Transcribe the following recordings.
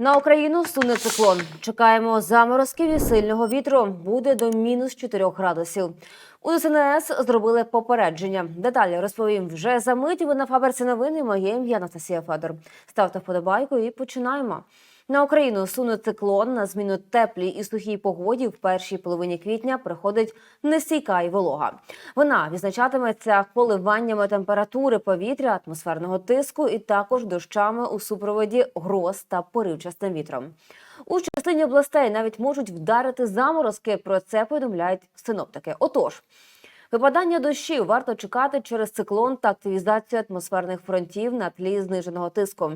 На Україну суне циклон. Чекаємо заморозків і сильного вітру. Буде до мінус 4 градусів. У ДСНС зробили попередження. Деталі розповім вже за мить. Ви на фаберці новини. Моє ім'я Анастасія Федор. Ставте вподобайку і починаємо. На Україну суне циклон на зміну теплій і сухій погоді в першій половині квітня приходить нестійка і волога. Вона відзначатиметься коливаннями температури повітря, атмосферного тиску і також дощами у супроводі гроз та поривчастим вітром. У частині областей навіть можуть вдарити заморозки. Про це повідомляють синоптики. Отож. Випадання дощів варто чекати через циклон та активізацію атмосферних фронтів на тлі зниженого тиску.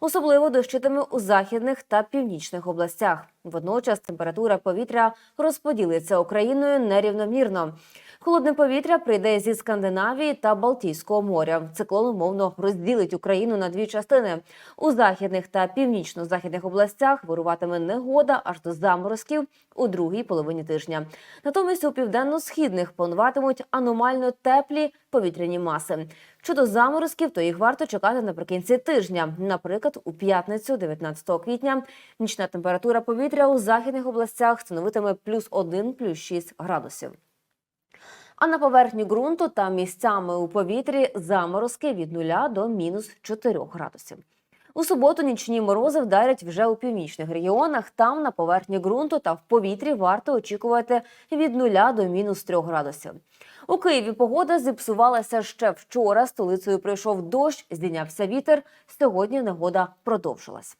Особливо дощитиме у західних та північних областях. Водночас температура повітря розподілиться Україною нерівномірно. Холодне повітря прийде зі Скандинавії та Балтійського моря. Циклон умовно розділить Україну на дві частини. У західних та північно-західних областях вируватиме негода аж до заморозків у другій половині тижня. Натомість у південно-східних пануватимуть аномально теплі повітряні маси. Щодо заморозків, то їх варто чекати наприкінці тижня. Наприклад, у п'ятницю, 19 квітня, нічна температура повітря у західних областях становитиме плюс 1, плюс 6 градусів. А на поверхні ґрунту та місцями у повітрі заморозки від 0 до мінус 4 градусів. У суботу нічні морози вдарять вже у північних регіонах. Там на поверхні ґрунту та в повітрі варто очікувати від 0 до мінус 3 градусів. У Києві погода зіпсувалася ще вчора. Столицею прийшов дощ, здійнявся вітер. Сьогодні негода продовжилась.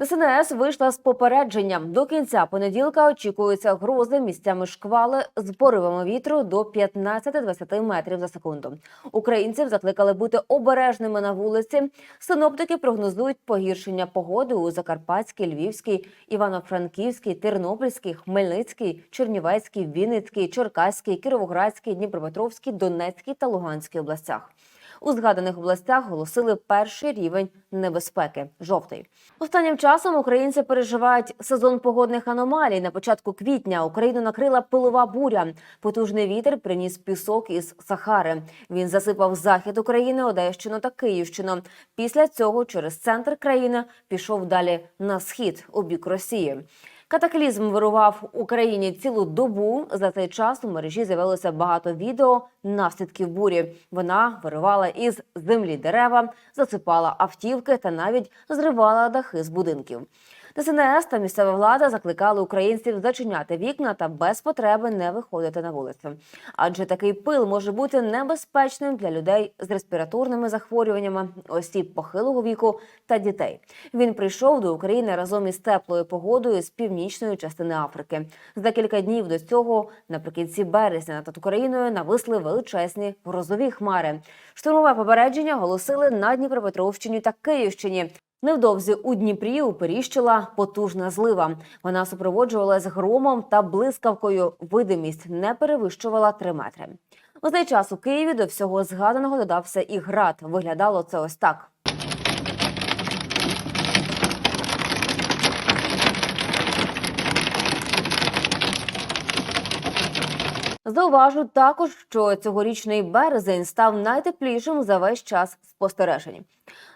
ДСНС вийшла з попередженням. До кінця понеділка очікуються грози місцями шквали з поривами вітру до 15-20 метрів за секунду. Українців закликали бути обережними на вулиці. Синоптики прогнозують погіршення погоди у Закарпатській, Львівській, Івано-Франківській, Тернопільській, Хмельницькій, Чернівецькій, Вінницькій, Черкаській, Кіровоградській, Дніпропетровській, Донецькій та Луганській областях. У згаданих областях голосили перший рівень небезпеки жовтий. Останнім часом українці переживають сезон погодних аномалій. На початку квітня Україну накрила пилова буря. Потужний вітер приніс пісок із Сахари. Він засипав захід України, Одещину та Київщину. Після цього через центр країни пішов далі на схід у бік Росії. Катаклізм вирував Україні цілу добу. За цей час у мережі з'явилося багато відео наслідків бурі. Вона вирувала із землі дерева, засипала автівки та навіть зривала дахи з будинків. ДСНС та місцева влада закликали українців зачиняти вікна та без потреби не виходити на вулицю. Адже такий пил може бути небезпечним для людей з респіраторними захворюваннями, осіб похилого віку та дітей. Він прийшов до України разом із теплою погодою з північної частини Африки. За кілька днів до цього, наприкінці березня, над Україною нависли величезні грозові хмари. Штурмове попередження оголосили на Дніпропетровщині та Київщині. Невдовзі у Дніпрі уперіщила потужна злива. Вона супроводжувалась громом та блискавкою. Видимість не перевищувала 3 метри. У цей час у Києві до всього згаданого додався і град. Виглядало це ось так. Зауважу також, що цьогорічний березень став найтеплішим за весь час спостережень.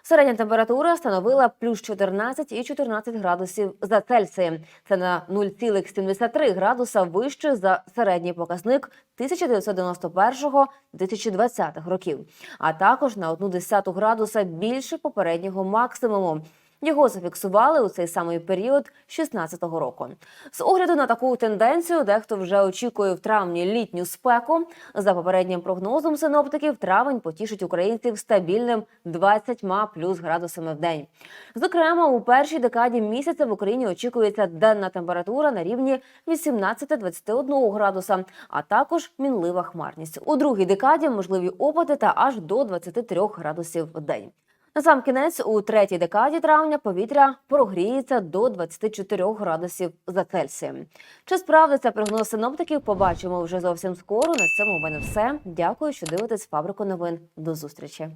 Середня температура становила плюс 14 і 14 градусів за Цельсієм. Це на 0,73 градуса вище за середній показник 1991-2020 років, а також на 1,1 градуса більше попереднього максимуму. Його зафіксували у цей самий період 16-го року. З огляду на таку тенденцію, дехто вже очікує в травні літню спеку. За попереднім прогнозом синоптиків, травень потішить українців стабільним 20 плюс градусами в день. Зокрема, у першій декаді місяця в Україні очікується денна температура на рівні 18-21 градуса, а також мінлива хмарність. У другій декаді можливі опади та аж до 23 градусів в день. На сам кінець у третій декаді травня повітря прогріється до 24 градусів за Цельсієм. Чи справдиться прогноз синоптиків? Побачимо вже зовсім скоро. На цьому у мене все. Дякую, що дивитесь фабрику новин. До зустрічі.